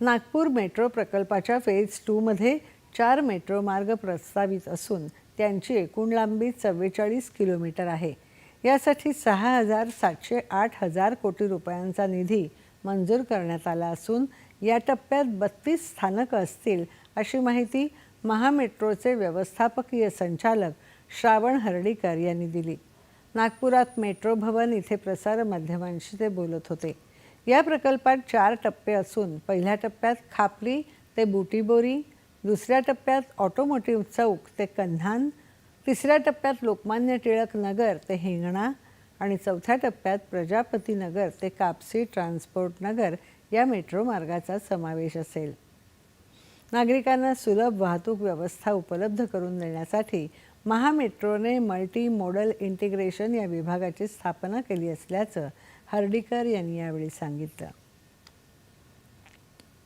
Nagpur metro प्रकल्पाच्या phase टूमध्ये चार मेट्रो मार्ग प्रस्तावित असून त्यांची एकूण लांबी चव्वेचाळीस किलोमीटर आहे. यासाठी सहा हजार सातशे आठ हजार कोटी रुपयांचा निधी मंजूर करण्यात आला असून या टप्प्यात बत्तीस स्थानकं असतील अशी माहिती महामेट्रोचे व्यवस्थापकीय संचालक श्रावण हर्डीकर यांनी दिली. नागपुरात मेट्रो भवन इथे प्रसारमाध्यमांशी ते बोलत होते. या प्रकल्पात चार टप्पे असून पहिल्या टप्प्यात खापरी ते बुटीबोरी दुसऱ्या टप्प्यात ऑटोमोटिव्ह चौक ते कन्हान तिसऱ्या टप्प्यात लोकमान्य टिळक नगर ते हिंगणा आणि चौथ्या टप्प्यात प्रजापती नगर ते कापसी ट्रान्सपोर्ट नगर या मेट्रो मार्गाचा समावेश असेल. नागरिकांना सुलभ वाहतूक व्यवस्था उपलब्ध करून देण्यासाठी महामेट्रोने मल्टी मोडल इंटिग्रेशन या विभागाची स्थापना केली असल्याचं हर्डीकर यांनी यावेळी सांगितलं.